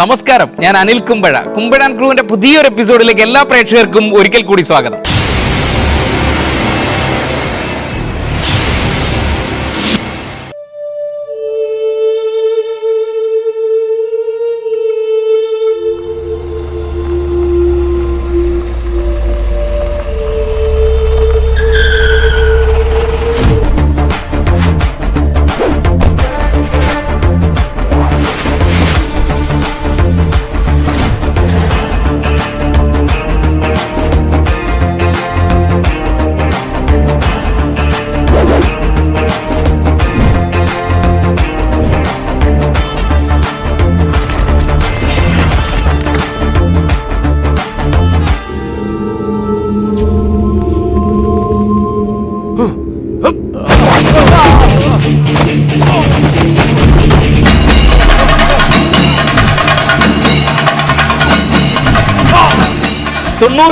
നമസ്കാരം. ഞാൻ അനിൽ കുമ്പഴ. കുമ്പഴാൻ ക്രൂവിന്റെ പുതിയൊരു എപ്പിസോഡിലേക്ക് എല്ലാ പ്രേക്ഷകർക്കും ഒരിക്കൽ കൂടി സ്വാഗതം.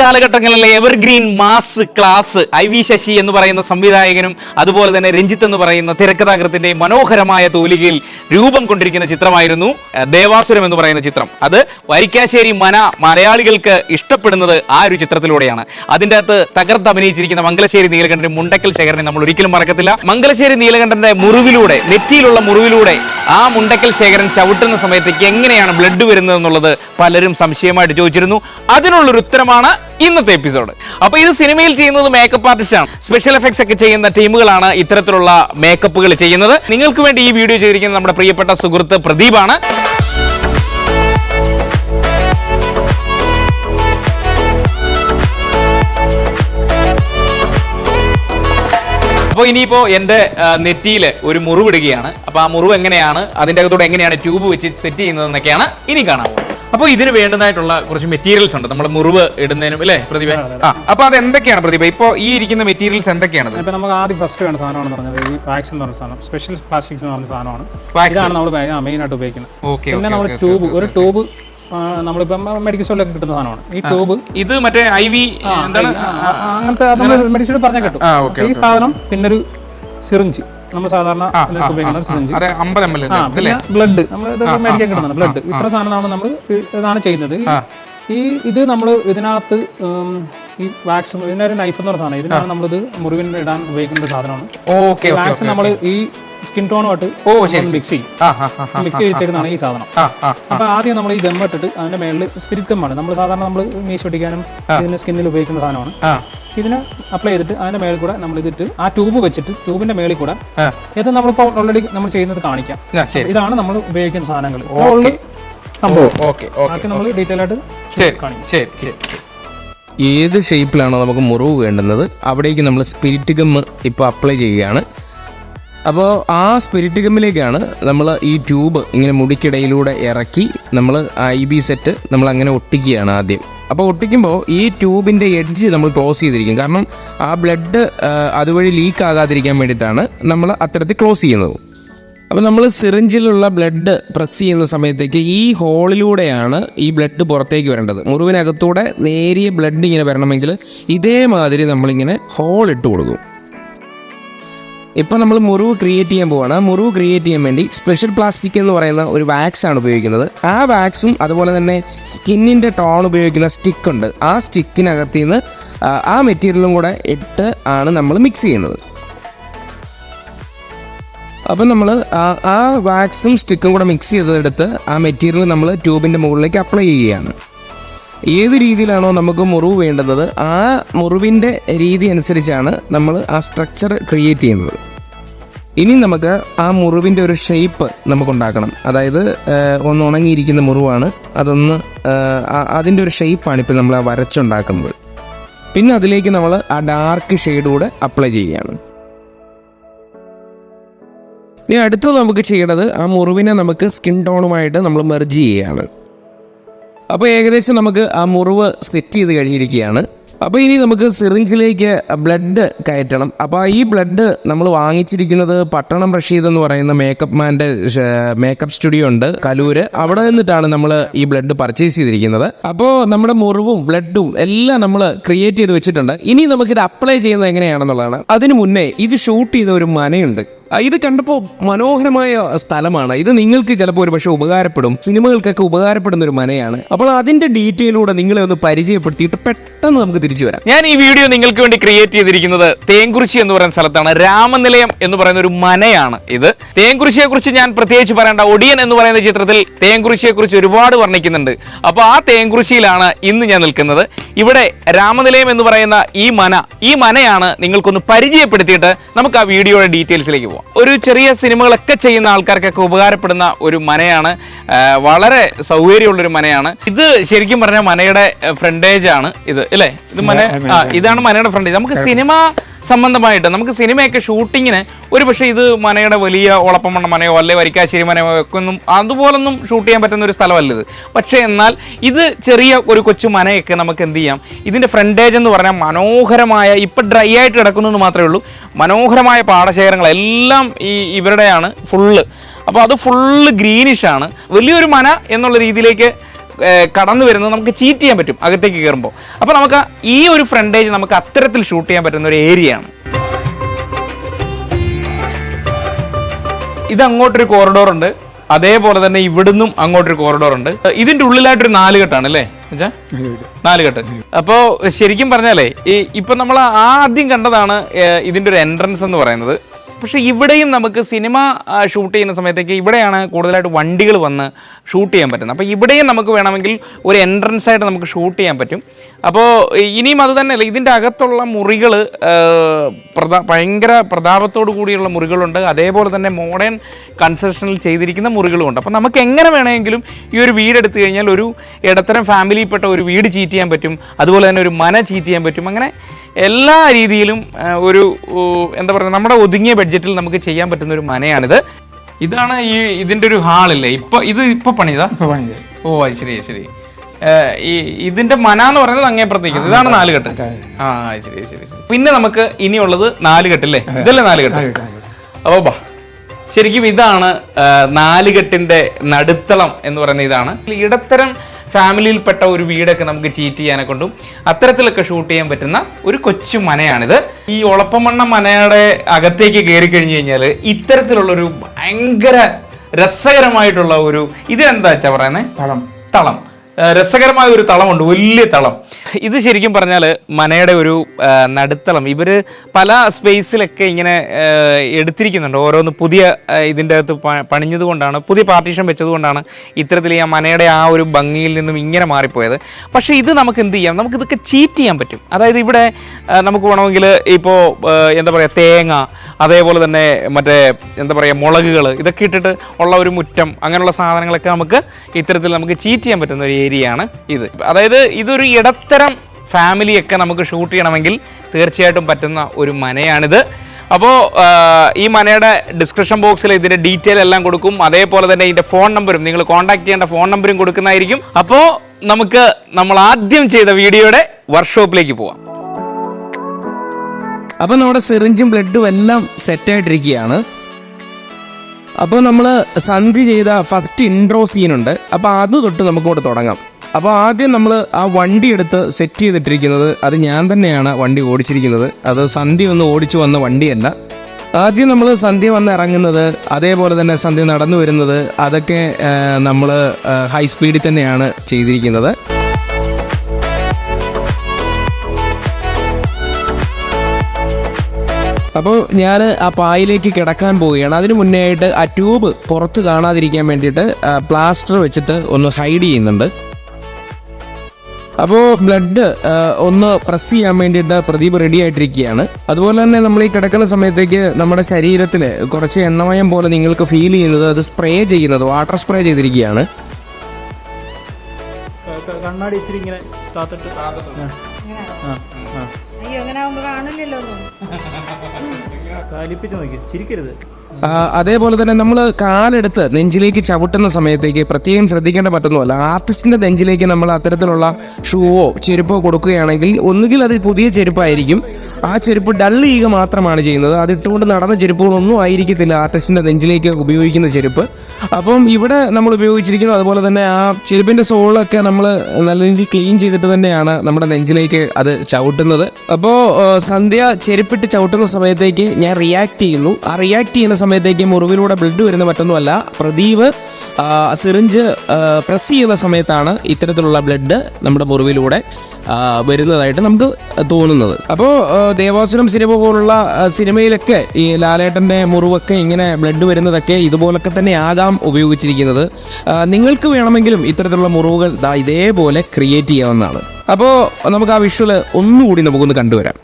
കാലഘട്ടങ്ങളിലെ evergreen mass class I V Sasi എന്ന് പറയുന്ന സംവിധായകനും അതുപോലെ തന്നെ രഞ്ജിത്ത് എന്ന് പറയുന്ന തിരക്കഥാകൃത്തിന്റെ മനോഹരമായ തൂലികയിൽ രൂപം കൊണ്ടിരിക്കുന്ന ചിത്രമായിരുന്നു ദേവാസുരം എന്ന് പറയുന്ന ചിത്രം. അത് വരിക്കാശ്ശേരി മന മലയാളികൾക്ക് ഇഷ്ടപ്പെടുന്നത് ആ ഒരു ചിത്രത്തിലൂടെയാണ്. അതിന്റെ അകത്ത് തകർത്ത് അഭിനയിച്ചിരിക്കുന്ന മംഗലശ്ശേരി നീലകണ്ഠൻ മുണ്ടക്കൽ ശേഖരനെ നമ്മൾ ഒരിക്കലും മറക്കത്തില്ല. മംഗലശ്ശേരി നീലകണ്ഠന്റെ മുറിവിലൂടെ നെറ്റിയിലുള്ള മുറിവിലൂടെ ആ മുണ്ടക്കൽ ശേഖരൻ ചവിട്ടുന്ന സമയത്തേക്ക് എങ്ങനെയാണ് ബ്ലഡ് വരുന്നത് എന്നുള്ളത് പലരും സംശയമായിട്ട് ചോദിച്ചിരുന്നു. അതിനുള്ളൊരു ഉത്തരമാണ് ഇന്നത്തെ എപ്പിസോഡ്. അപ്പൊ ഇത് സിനിമയിൽ ചെയ്യുന്നത് മേക്കപ്പ് ആർട്ടിസ്റ്റ് ആണ്. സ്പെഷ്യൽ എഫക്ട്സ് ഒക്കെ ചെയ്യുന്ന ടീമുകളാണ് ഇത്തരത്തിലുള്ള മേക്കപ്പുകൾ ചെയ്യുന്നത്. നിങ്ങൾക്ക് വേണ്ടി ഈ വീഡിയോ ചെയ്തിരിക്കുന്നത് നമ്മുടെ പ്രിയപ്പെട്ട സുഹൃത്ത് പ്രദീപാണ്. അപ്പോൾ ഇനിയിപ്പോൾ എന്റെ നെറ്റിയിൽ ഒരു മുറിവിടുകയാണ് അപ്പോൾ ആ മുറിവ് എങ്ങനെയാണ്? അതിന്റെ അകത്തോടെ എങ്ങനെയാണ് ട്യൂബ് വെച്ച് സെറ്റ് ചെയ്യുന്നതെന്നൊക്കെയാണ് ഇനി കാണാവോ അപ്പോൾ ഇതിന് വേണ്ടതായിട്ടുള്ള കുറച്ച് മെറ്റീരിയൽസ് ഉണ്ട്. നമ്മൾ മുറിവ് ഇടുന്നതിനും അല്ലേ പ്രതിഭ? ആ അപ്പൊ അത് എന്തൊക്കെയാണ് പ്രതിഭ? ഇപ്പോ ഈ ഇരിക്കുന്ന മെറ്റീരിയൽസ് എന്തൊക്കെയാണ് ഇപ്പൊ നമുക്ക് ആദ്യം ഫസ്റ്റ് വേണ്ട സാധനമാണ് പറഞ്ഞത്. ഈ വാക്സ് എന്ന് പറഞ്ഞ സാധനം. സ്പെഷ്യൽ പ്ലാസ്റ്റിക്സ് എന്ന് പറഞ്ഞ സാധനമാണ്. ഇതാണ് നമ്മൾ മെയിൻ ആയിട്ട് ഉപയോഗിക്കുന്നത്. ഓക്കെ പിന്നെ നമ്മൾ ട്യൂബ് ഒരു ട്യൂബ് നമ്മളിപ്പം മെഡിക്കൽ സ്റ്റോറിലൊക്കെ കിട്ടുന്ന സാധനമാണ്. ഈ ട്യൂബ് ഇത് മറ്റേ ഐ വി അങ്ങനത്തെ മെഡിക്കൽ സ്റ്റോറിൽ പറഞ്ഞാൽ കിട്ടും. ഈ സാധനം പിന്നൊരു സിറിഞ്ച്. നമ്മൾ സാധാരണ ഉപയോഗിക്കുന്ന സിറിഞ്ച്. ബ്ലഡ് നമ്മൾ മേടിക്കാൻ കിട്ടുന്നതാണ് ബ്ലഡ് ഇത്ര സാധനമാണ് നമ്മൾ ഇതാണ് ചെയ്യുന്നത്. ഈ ഇത് നമ്മൾ ഇതിനകത്ത് ഈ വാക്സ് ഇതിനൊരു നൈഫ് എന്ന് പറഞ്ഞ സാധനം. ഇതിനാണ് നമ്മളിത് മുറിവിന് ഇടാൻ ഉപയോഗിക്കുന്ന സാധനമാണ്. ഓക്കെ വാക്സ് നമ്മൾ ഈ സ്കിൻ ടോണുമായിട്ട് ഓ ശരി മിക്സ് ചെയ്യും. മിക്സ് ചെയ്തിരിക്കുന്നതാണ് ഈ സാധനം. അപ്പൊ ആദ്യം നമ്മൾ ഈ ഗം ഇട്ടിട്ട് അതിന്റെ മേളിൽ സ്പിരിറ്റ് ഗമ്മാണ് നമ്മൾ സാധാരണ നമ്മൾ മീശ പിടിക്കാനും ഇതിന് സ്കിന്നിൽ ഉപയോഗിക്കുന്ന സാധനമാണ്. ഇതിന് അപ്ലൈ ചെയ്തിട്ട് അതിന്റെ മേളിൽ കൂടെ നമ്മൾ ഇതിട്ട് ആ ട്യൂബ് വെച്ചിട്ട് ട്യൂബിന്റെ മേളിൽ കൂടെ. ഇത് നമ്മളിപ്പോൾ ഓൾറെഡി നമ്മൾ ചെയ്യുന്നത് കാണിക്കാം. ഇതാണ് നമ്മൾ ഉപയോഗിക്കുന്ന സാധനങ്ങൾ സംഭവം. ഓക്കെ ഓക്കെ ബാക്കി നമ്മൾ ഡീറ്റെയിൽ ആയിട്ട് ശരി ശരി ഏത് ഷേപ്പിലാണോ നമുക്ക് മുറിവ് വേണ്ടുന്നത്? അവിടേക്ക് നമ്മൾ സ്പിരിറ്റ് ഗമ്മ് ഇപ്പോൾ അപ്ലൈ ചെയ്യുകയാണ്. അപ്പോൾ ആ സ്പിരിറ്റ് ഗമ്മിലേക്കാണ് നമ്മൾ ഈ ട്യൂബ് ഇങ്ങനെ മുടിക്കിടയിലൂടെ ഇറക്കി നമ്മൾ ഐ ബി സെറ്റ് നമ്മൾ അങ്ങനെ ഒട്ടിക്കുകയാണ് ആദ്യം. അപ്പോൾ ഒട്ടിക്കുമ്പോൾ ഈ ട്യൂബിന്റെ എഡ്ജ് നമ്മൾ ക്ലോസ് ചെയ്തിരിക്കും. കാരണം ആ ബ്ലഡ് അതുവഴി ലീക്ക് ആകാതിരിക്കാൻ വേണ്ടിയിട്ടാണ് നമ്മൾ അത്തരത്തിൽ ക്ലോസ് ചെയ്യുന്നത്. അപ്പോൾ നമ്മൾ സിറിഞ്ചിലുള്ള ബ്ലഡ് പ്രസ് ചെയ്യുന്ന സമയത്തേക്ക് ഈ ഹോളിലൂടെയാണ് ഈ ബ്ലഡ് പുറത്തേക്ക് വരേണ്ടത്. മുറിവിനകത്തൂടെ നേരിയ ബ്ലഡ് ഇങ്ങനെ വരണമെങ്കിൽ ഇതേമാതിരി നമ്മളിങ്ങനെ ഹോൾ ഇട്ട് കൊടുക്കും. ഇപ്പം നമ്മൾ മുറിവ് ക്രിയേറ്റ് ചെയ്യാൻ പോവാണ്. മുറിവ് ക്രിയേറ്റ് ചെയ്യാൻ വേണ്ടി സ്പെഷ്യൽ പ്ലാസ്റ്റിക് എന്ന് പറയുന്ന ഒരു വാക്സ് ആണ് ഉപയോഗിക്കുന്നത്. ആ വാക്സും അതുപോലെ തന്നെ സ്കിന്നിന്റെ ടോൺ ഉപയോഗിക്കുന്ന സ്റ്റിക്ക് ഉണ്ട്. ആ സ്റ്റിക്കിനകത്ത് നിന്ന് ആ മെറ്റീരിയലും കൂടെ ഇട്ട് ആണ് നമ്മൾ മിക്സ് ചെയ്യുന്നത്. അപ്പം നമ്മൾ ആ വാക്സും സ്റ്റിക്കും കൂടെ മിക്സ് ചെയ്തെടുത്ത് ആ മെറ്റീരിയൽ നമ്മൾ ട്യൂബിന്റെ മുകളിലേക്ക് അപ്ലൈ ചെയ്യുകയാണ്. ഏത് രീതിയിലാണോ നമുക്ക് മുറിവ് വേണ്ടുന്നത് ആ മുറിവിന്റെ രീതി അനുസരിച്ചാണ് നമ്മൾ ആ സ്ട്രക്ചർ ക്രിയേറ്റ് ചെയ്യുന്നത്. ഇനി നമുക്ക് ആ മുറിവിന്റെ ഒരു ഷേപ്പ് നമുക്ക് ഉണ്ടാക്കണം അതായത് ഒന്ന് ഉണങ്ങിയിരിക്കുന്ന മുറിവാണ്. അതൊന്ന് അതിന്റെ ഒരു ഷേപ്പാണ് ഇപ്പോൾ നമ്മൾ ആ വരച്ചുണ്ടാക്കുന്നത്. പിന്നെ അതിലേക്ക് നമ്മൾ ആ ഡാർക്ക് ഷെയ്ഡ് കൂടെ അപ്ലൈ ചെയ്യുകയാണ്. ഇനി അടുത്തത് നമുക്ക് ചെയ്യേണ്ടത് ആ മുറിവിനെ നമുക്ക് സ്കിൻ ടോണുമായിട്ട് നമ്മൾ മെർജ് ചെയ്യുകയാണ്. അപ്പോൾ ഏകദേശം നമുക്ക് ആ മുറിവ് സെറ്റ് ചെയ്ത് കഴിഞ്ഞിരിക്കുകയാണ്. അപ്പോൾ ഇനി നമുക്ക് സിറിഞ്ചിലേക്ക് ബ്ലഡ് കയറ്റണം. അപ്പോൾ ഈ ബ്ലഡ് നമ്മൾ വാങ്ങിച്ചിരിക്കുന്നത് പട്ടണം റഷീദ് എന്ന് പറയുന്ന മേക്കപ്പ് മാന്റെ മേക്കപ്പ് സ്റ്റുഡിയോ ഉണ്ട് കലൂര്. അവിടെ നിന്നിട്ടാണ് നമ്മൾ ഈ ബ്ലഡ് പർച്ചേസ് ചെയ്തിരിക്കുന്നത്. അപ്പോൾ നമ്മുടെ മുറിവും ബ്ലഡും എല്ലാം നമ്മൾ ക്രിയേറ്റ് ചെയ്ത് വെച്ചിട്ടുണ്ട്. ഇനി നമുക്കിത് അപ്ലൈ ചെയ്യുന്നത് എങ്ങനെയാണെന്നുള്ളതാണ്. അതിന് മുന്നേ ഇത് ഷൂട്ട് ചെയ്ത ഒരു മനയുണ്ട്. ഇത് കണ്ടപ്പോൾ മനോഹരമായ സ്ഥലമാണ്. ഇത് നിങ്ങൾക്ക് ചിലപ്പോൾ ഒരു പക്ഷേ ഉപകാരപ്പെടും. സിനിമകൾക്കൊക്കെ ഉപകാരപ്പെടുന്ന ഒരു മനയാണ്. അപ്പോൾ അതിന്റെ ഡീറ്റെയിലൂടെ നിങ്ങളെ ഒന്ന് പരിചയപ്പെടുത്തിയിട്ട് പെട്ടെന്ന് നമുക്ക് തിരിച്ചു വരാം. ഞാൻ ഈ വീഡിയോ നിങ്ങൾക്ക് വേണ്ടി ക്രിയേറ്റ് ചെയ്തിരിക്കുന്നത് തേങ്കുറിശി എന്ന് പറയുന്ന സ്ഥലത്താണ്. രാമനിലയം എന്ന് പറയുന്ന ഒരു മനയാണ് ഇത്. തേങ്കുറിശിയെ കുറിച്ച് ഞാൻ പ്രത്യേകിച്ച് പറയേണ്ട ഒടിയൻ എന്ന് പറയുന്ന ചിത്രത്തിൽ തേങ്കുറിശിയെ കുറിച്ച് ഒരുപാട് വർണിക്കുന്നുണ്ട്. അപ്പോൾ ആ തേങ്കുറിശിയിലാണ് ഇന്ന് ഞാൻ നിൽക്കുന്നത്. ഇവിടെ രാമനിലയം എന്ന് പറയുന്ന ഈ മന ഈ മനയാണ് നിങ്ങൾക്കൊന്ന് പരിചയപ്പെടുത്തിയിട്ട് നമുക്ക് ആ വീഡിയോയുടെ ഡീറ്റെയിൽസിലേക്ക് പോകാം. ഒരു ചെറിയ സിനിമകളൊക്കെ ചെയ്യുന്ന ആൾക്കാർക്കൊക്കെ ഉപകാരപ്പെടുന്ന ഒരു മനയാണ് വളരെ സൗകര്യമുള്ളൊരു മനയാണ്. ഇത് ശരിക്കും പറഞ്ഞാൽ മനയുടെ ഫ്രണ്ടേജ് ആണ് ഇത് അല്ലേ ഇത് മന ആ ഇതാണ് മനയുടെ ഫ്രണ്ടേജ്. നമുക്ക് സിനിമ സംബന്ധമായിട്ട് നമുക്ക് സിനിമയൊക്കെ ഷൂട്ടിങ്ങിന് ഒരു പക്ഷേ ഇത് മനയുടെ വലിയ ഒളപ്പമണ്ണ മനയോ അല്ലെ വരിക്കാശ്ശേരി മനയോ ഒക്കെ ഒന്നും അതുപോലൊന്നും ഷൂട്ട് ചെയ്യാൻ പറ്റുന്ന ഒരു സ്ഥലമല്ല ഇത്. പക്ഷേ എന്നാൽ ഇത് ചെറിയ ഒരു കൊച്ചു മനയൊക്കെ നമുക്ക് എന്ത് ചെയ്യാം ഇതിന്റെ ഫ്രണ്ടേജ് എന്ന് പറഞ്ഞാൽ മനോഹരമായ ഇപ്പം ഡ്രൈ ആയിട്ട് കിടക്കുന്നു മാത്രമേ ഉള്ളൂ മനോഹരമായ പാടശേഖരങ്ങളെല്ലാം ഈ ഇവരുടെയാണ് ഫുള്ള് അപ്പോൾ അത് ഫുള്ള് ഗ്രീനിഷ് ആണ്. വലിയൊരു മന എന്നുള്ള രീതിയിലേക്ക് കടന്നു വരുന്നത് നമുക്ക് ചീറ്റ് ചെയ്യാൻ പറ്റും അകത്തേക്ക് കയറുമ്പോൾ. അപ്പോൾ നമുക്ക് ഈ ഒരു ഫ്രണ്ടേജ് നമുക്ക് അത്തരത്തിൽ ഷൂട്ട് ചെയ്യാൻ പറ്റുന്ന ഒരു ഏരിയയാണ് ഇത് അങ്ങോട്ടൊരു കോറിഡോർ ഉണ്ട്. അതേപോലെ തന്നെ ഇവിടുന്നും അങ്ങോട്ടൊരു കോറിഡോർ ഉണ്ട്. ഇതിന്റെ ഉള്ളിലായിട്ടൊരു നാലുകെട്ടാണ് അല്ലേ നാല് നാലുകെട്ട്. അപ്പോ ശരിക്കും പറഞ്ഞാലേ ഈ ഇപ്പൊ നമ്മൾ ആദ്യം കണ്ടതാണ് ഇതിന്റെ ഒരു എൻട്രൻസ് എന്ന് പറയുന്നത്. പക്ഷെ ഇവിടെയും നമുക്ക് സിനിമ ഷൂട്ട് ചെയ്യുന്ന സമയത്തേക്ക് ഇവിടെയാണ് കൂടുതലായിട്ട് വണ്ടികൾ വന്ന് ഷൂട്ട് ചെയ്യാൻ പറ്റുന്നത്. അപ്പോൾ ഇവിടെയും നമുക്ക് വേണമെങ്കിൽ ഒരു എൻട്രൻസ് ആയിട്ട് നമുക്ക് ഷൂട്ട് ചെയ്യാൻ പറ്റും. അപ്പോൾ ഇനിയും അത് തന്നെയല്ല ഇതിന്റെ അകത്തുള്ള മുറികൾ പ്രധാ ഭയങ്കര പ്രതാപത്തോടു കൂടിയുള്ള മുറികളുണ്ട്. അതേപോലെ തന്നെ മോഡേൺ കൺസ്ട്രക്ഷനിൽ ചെയ്തിരിക്കുന്ന മുറികളുമുണ്ട് അപ്പോൾ നമുക്ക് എങ്ങനെ വേണമെങ്കിലും ഈ ഒരു വീട് എടുത്തു കഴിഞ്ഞാൽ ഒരു ഇടത്തരം ഫാമിലിയിൽപ്പെട്ട ഒരു വീട് ചീറ്റ് ചെയ്യാൻ പറ്റും. അതുപോലെ തന്നെ ഒരു മന ചീറ്റ് ചെയ്യാൻ പറ്റും. അങ്ങനെ എല്ലാ രീതിയിലും ഒരു എന്താ പറയുക നമ്മുടെ ഒതുങ്ങിയ ബഡ്ജറ്റിൽ നമുക്ക് ചെയ്യാൻ പറ്റുന്ന ഒരു മനയാണിത്. ഇതാണ് ഈ ഇതിന്റെ ഒരു ഹാളില്ലേ? ഇപ്പൊ ഇത് ഇപ്പൊ പണിതാ? ഓ അത് ശരി ശരി. ഈ ഇതിന്റെ മന എന്ന് പറയുന്നത് അങ്ങേ അങ്ങേപ്പുറത്തേക്ക് ഇതാണ് നാലുകെട്ട് ആ ശരി ശരി ശരി. പിന്നെ നമുക്ക് ഇനിയുള്ളത് നാലുകെട്ട് അല്ലേ ഇതല്ലേ നാലുകെട്ട് അപ്പോൾ ബാ ശരിക്കും ഇതാണ് നാലുകെട്ടിന്റെ നടുത്തളം എന്ന് പറയുന്ന ഇതാണ്. ഇടത്തരം ഫാമിലിയിൽപ്പെട്ട ഒരു വീടൊക്കെ നമുക്ക് ചീറ്റ് ചെയ്യാനെ കൊണ്ടും അത്തരത്തിലൊക്കെ ഷൂട്ട് ചെയ്യാൻ പറ്റുന്ന ഒരു കൊച്ചു മനയാണിത്. ഈ ഒളപ്പമണ്ണ മനയുടെ അകത്തേക്ക് കയറി കഴിഞ്ഞു കഴിഞ്ഞാൽ ഇത്തരത്തിലുള്ളൊരു ഭയങ്കര രസകരമായിട്ടുള്ള ഒരു ഇതെന്താ വെച്ചാ പറയുന്നത് തളം. തളം. രസകരമായ ഒരു തളമുണ്ട് വലിയ തളം. ഇത് ശരിക്കും പറഞ്ഞാൽ മനയുടെ ഒരു നടുത്തളം. ഇവർ പല സ്പേസിലൊക്കെ ഇങ്ങനെ എടുത്തിരിക്കുന്നുണ്ട്. ഓരോന്ന് പുതിയ ഇതിന്റെ അകത്ത് പണിഞ്ഞതുകൊണ്ടാണ് പുതിയ പാർട്ടീഷൻ വെച്ചതുകൊണ്ടാണ് ഇത്തരത്തിൽ ഈ മനയുടെ ആ ഒരു ഭംഗിയിൽ നിന്നും ഇങ്ങനെ മാറിപ്പോയത്. പക്ഷേ ഇത് നമുക്ക് എന്ത് ചെയ്യാം? നമുക്ക് ഇതൊക്കെ ചീറ്റ് ചെയ്യാൻ പറ്റും. അതായത് ഇവിടെ നമുക്ക് വേണമെങ്കിൽ ഇപ്പോൾ എന്താ പറയുക തേങ്ങ അതേപോലെ തന്നെ മറ്റേ എന്താ പറയുക മുളകുകൾ ഇതൊക്കെ ഇട്ടിട്ട് ഉള്ള ഒരു മുറ്റം അങ്ങനെയുള്ള സാധനങ്ങളൊക്കെ നമുക്ക് ഇത്തരത്തിൽ നമുക്ക് ചീറ്റ് ചെയ്യാൻ പറ്റുന്ന ഒരു ഏരിയയാണ് ഇത്. അതായത് ഇതൊരു ഇടത്തരം ഫാമിലിയൊക്കെ നമുക്ക് ഷൂട്ട് ചെയ്യണമെങ്കിൽ തീർച്ചയായിട്ടും പറ്റുന്ന ഒരു മനയാണിത്. അപ്പോൾ ഈ മനയുടെ ഡിസ്ക്രിപ്ഷൻ ബോക്സിൽ ഇതിന്റെ ഡീറ്റെയിൽ എല്ലാം കൊടുക്കും. അതേപോലെ തന്നെ ഇതിന്റെ ഫോൺ നമ്പറും നിങ്ങൾ കോൺടാക്ട് ചെയ്യേണ്ട ഫോൺ നമ്പറും കൊടുക്കുന്നതായിരിക്കും. അപ്പോൾ നമുക്ക് നമ്മൾ ആദ്യം ചെയ്ത വീഡിയോയുടെ വർക്ക്ഷോപ്പിലേക്ക് പോവാം. അപ്പോൾ നമ്മുടെ സിറിഞ്ചും ബ്ലഡും എല്ലാം സെറ്റായിട്ടിരിക്കുകയാണ് അപ്പോൾ നമ്മൾ സന്ധി ചെയ്ത ഫസ്റ്റ് ഇൻട്രോ സീനുണ്ട് അപ്പോൾ അത് തൊട്ട് നമുക്കിവിടെ തുടങ്ങാം. അപ്പോൾ ആദ്യം നമ്മൾ ആ വണ്ടി എടുത്ത് സെറ്റ് ചെയ്തിട്ടിരിക്കുന്നത് അത് ഞാൻ തന്നെയാണ് വണ്ടി ഓടിച്ചിരിക്കുന്നത്. അത് സന്ധ്യ ഒന്ന് ഓടിച്ചു വന്ന വണ്ടിയല്ല. ആദ്യം നമ്മൾ സന്ധ്യ വന്ന് ഇറങ്ങുന്നത് അതേപോലെ തന്നെ സന്ധ്യ നടന്നു വരുന്നത് അതൊക്കെ നമ്മൾ ഹൈ സ്പീഡിൽ തന്നെയാണ് ചെയ്തിരിക്കുന്നത്. അപ്പോൾ ഞാൻ ആ പായിലേക്ക് കിടക്കാൻ പോവുകയാണ്. അതിന് മുന്നേ ആയിട്ട് ആ ട്യൂബ് പുറത്ത് കാണാതിരിക്കാൻ വേണ്ടിയിട്ട് പ്ലാസ്റ്റർ വെച്ചിട്ട് ഒന്ന് ഹൈഡ് ചെയ്യുന്നുണ്ട്. അപ്പോൾ ബ്ലഡ് ഒന്ന് പ്രസ് ചെയ്യാൻ വേണ്ടിയിട്ട് പ്രദീപ് റെഡി ആയിട്ടിരിക്കുകയാണ്. അതുപോലെ തന്നെ നമ്മൾ ഈ കിടക്കുന്ന സമയത്തേക്ക് നമ്മുടെ ശരീരത്തിൽ കുറച്ച് എണ്ണമയം പോലെ നിങ്ങൾക്ക് ഫീൽ ചെയ്യുന്നത് അത് സ്പ്രേ ചെയ്യുന്നത് വാട്ടർ സ്പ്രേ ചെയ്തിരിക്കുകയാണ്. കണ്ണാടി ഇച്ചിരി ഇങ്ങനെ കാത്തിട്ട് അയ്യോ അങ്ങനെ ആവുമ്പോ കാണില്ലല്ലോ കാലിപ്പിച്ചു നോക്കി. ചിരിക്കരുത്. അതേപോലെ തന്നെ നമ്മൾ കാലെടുത്ത് നെഞ്ചിലേക്ക് ചവിട്ടുന്ന സമയത്തേക്ക് പ്രത്യേകം ശ്രദ്ധിക്കേണ്ട പറ്റുന്നതല്ല ആർട്ടിസ്റ്റിന്റെ നെഞ്ചിലേക്ക് നമ്മൾ അത്തരത്തിലുള്ള ഷൂവോ ചെരുപ്പോ കൊടുക്കുകയാണെങ്കിൽ ഒന്നുകിൽ അത് പുതിയ ചെരുപ്പായിരിക്കും. ആ ചെരുപ്പ് ഡൾ ചെയ്യുക മാത്രമാണ് ചെയ്യുന്നത്. അത് ഇട്ടുകൊണ്ട് നടന്ന ചെരുപ്പുകളൊന്നും ആയിരിക്കത്തില്ല ആർട്ടിസ്റ്റിന്റെ നെഞ്ചിലേക്ക് ഉപയോഗിക്കുന്ന ചെരുപ്പ്. അപ്പം ഇവിടെ നമ്മൾ ഉപയോഗിച്ചിരിക്കുന്നത് അതുപോലെ തന്നെ ആ ചെരുപ്പിന്റെ സോളൊക്കെ നമ്മൾ നല്ല രീതിയിൽ ക്ലീൻ ചെയ്തിട്ട് തന്നെയാണ് നമ്മുടെ നെഞ്ചിലേക്ക് അത് ചവിട്ടുന്നത്. അപ്പോൾ സന്ധ്യ ചെരുപ്പിട്ട് ചവിട്ടുന്ന സമയത്തേക്ക് ഞാൻ റിയാക്ട് ചെയ്യുന്നു. ആ റിയാക്ട് ചെയ്യുന്ന സമയത്തേക്ക് മുറിവിലൂടെ ബ്ലഡ് വരുന്ന മറ്റൊന്നുമല്ല. പ്രദീപ് സിറിഞ്ച് പ്രസ് ചെയ്യുന്ന സമയത്താണ് ഇത്തരത്തിലുള്ള ബ്ലഡ് നമ്മുടെ മുറിവിലൂടെ വരുന്നതായിട്ട് നമുക്ക് തോന്നുന്നത്. അപ്പോൾ ദേവാസുരം സിനിമ പോലുള്ള സിനിമയിലൊക്കെ ഈ ലാലേട്ടന്റെ മുറിവൊക്കെ ഇങ്ങനെ ബ്ലഡ് വരുന്നതൊക്കെ ഇതുപോലൊക്കെ തന്നെ ആകാം ഉപയോഗിച്ചിരിക്കുന്നത്. നിങ്ങൾക്ക് വേണമെങ്കിലും ഇത്തരത്തിലുള്ള മുറിവുകൾ ഇതേപോലെ ക്രിയേറ്റ് ചെയ്യാവുന്നതാണ്. അപ്പോൾ നമുക്ക് ആ വിഷ്വൽ ഒന്നുകൂടി നമുക്കൊന്ന് കണ്ടുവരാം.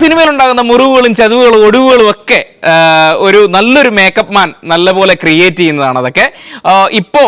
സിനിമയിൽ ഉണ്ടാകുന്ന മുറിവുകളും ചതിവുകളും ഒടിവുകളും ഒക്കെ ഒരു നല്ലൊരു മേക്കപ്പ് മാൻ നല്ലപോലെ ക്രിയേറ്റ് ചെയ്യുന്നതാണ് അതൊക്കെ. ഇപ്പോൾ ഇപ്പോ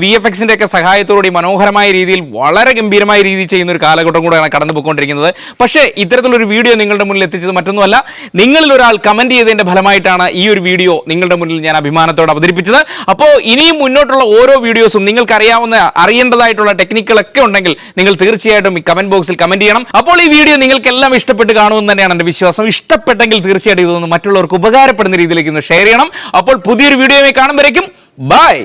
വി എഫ് എക്സിന്റെ ഒക്കെ സഹായത്തോടുകൂടി മനോഹരമായ രീതിയിൽ വളരെ ഗംഭീരമായ രീതിയിൽ ചെയ്യുന്ന ഒരു കാലഘട്ടം കൂടെയാണ് കടന്നു പോയിക്കൊണ്ടിരിക്കുന്നത് പക്ഷേ ഇത്തരത്തിലൊരു വീഡിയോ നിങ്ങളുടെ മുന്നിൽ എത്തിച്ചത് മറ്റൊന്നുമല്ല. നിങ്ങളിൽ ഒരാൾ കമന്റ് ചെയ്തതിന്റെ ഫലമായിട്ടാണ് ഈ ഒരു വീഡിയോ നിങ്ങളുടെ മുന്നിൽ ഞാൻ അഭിമാനത്തോടെ അവതരിപ്പിച്ചത്. അപ്പോൾ ഇനിയും മുന്നോട്ടുള്ള ഓരോ വീഡിയോസും നിങ്ങൾക്ക് അറിയാവുന്ന അറിയേണ്ടതായിട്ടുള്ള ടെക്നിക്കുകളൊക്കെ ഉണ്ടെങ്കിൽ നിങ്ങൾ തീർച്ചയായിട്ടും ഈ കമന്റ് ബോക്സിൽ കമന്റ് ചെയ്യണം. അപ്പോൾ ഈ വീഡിയോ നിങ്ങൾക്കെല്ലാം ഇഷ്ടപ്പെട്ട് കാണുമെന്ന് തന്നെയാണ് എന്റെ വിശ്വാസം. ഇഷ്ടപ്പെട്ടെങ്കിൽ തീർച്ചയായിട്ടും ഇതൊന്ന് മറ്റുള്ളവർക്ക് ഉപകാരപ്പെടുന്ന രീതിയിലേക്ക് ഒന്ന് ഷെയർ ചെയ്യണം. അപ്പോൾ പുതിയൊരു വീഡിയോയുമായി കാണുമ്പോഴേക്കും ബൈ